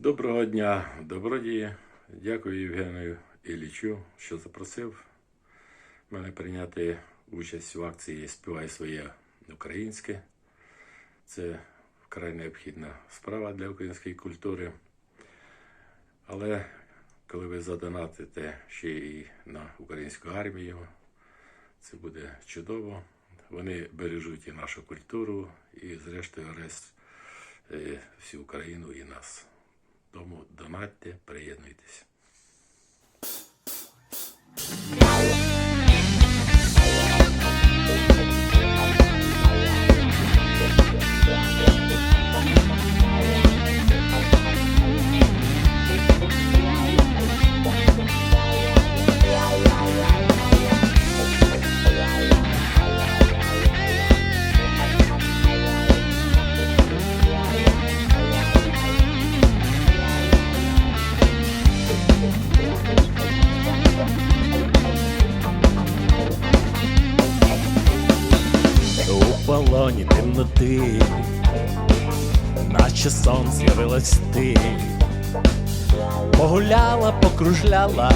Доброго дня, добродії. Дякую Євгенію Іллічу, що запросив мене прийняти участь в акції Співай своє українське. Це вкрай необхідна справа для української культури. Але коли ви задонатите ще і на українську армію, це буде чудово. Вони бережуть і нашу культуру, і, зрештою, решт е, всю Україну і нас. Тому донатьте, приєднуйтесь. Полоні темноти, наче сон з'явилась ти, погуляла, покружляла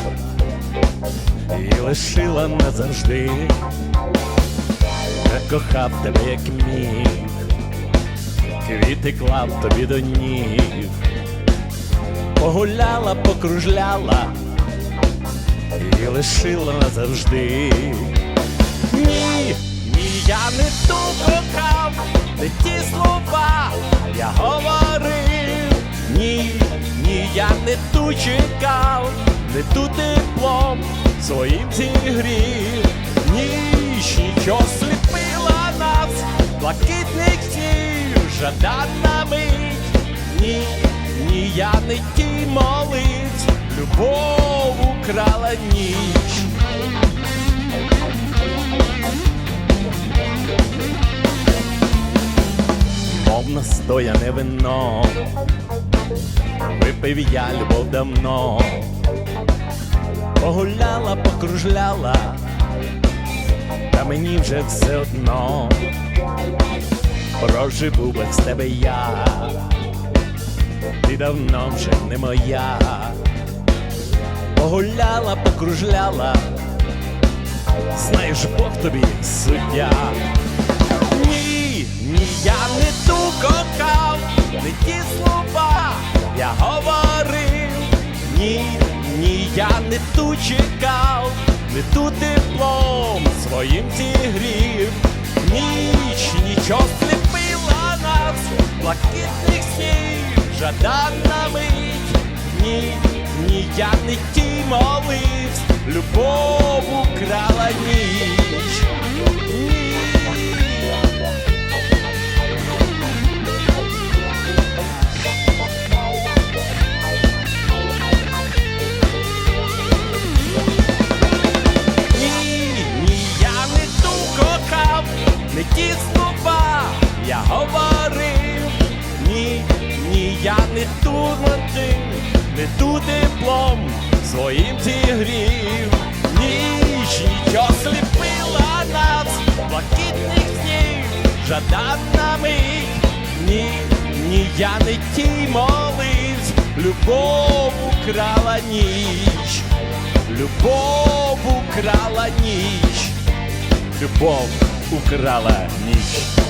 і лишила назавжди, не кохав тебе, як міг, квіти клав тобі до ніг, погуляла, покружляла і лишила назавжди. Ті слова я говорив. Ні, ні, я не ту чекав, не ту теплом своїм зігрів. Ніч нічого сліпила нас, блакитних снів, жадана мить. Ні, ні, я не ті молитв, любов украла ніч. Мов настояне вино, випив я любов давно, погуляла, покружляла, та мені вже все одно, проживу без тебе я, ти давно вже не моя, погуляла, покружляла, знаєш, Бог тобі суддя. Ні, я не ту кохав, не ті слова я говорив. Ні, ні, я не ту чекав, не ту теплом своїм зігрів. Ніч нічого сліпила нас, блакитних снів, жадана мить. Ні, ні, я не ті моливсь, любов украла ніч. Не ті слова я говорив. Ні, ні, я не ту мотив, не ту теплом своїм зігрів. Ніч нічого сліпила нас, блакитних снів, жадана мить. Ні, ні, я не ті моливсь, любов украла ніч. Любов украла ніч, любов украла ніч.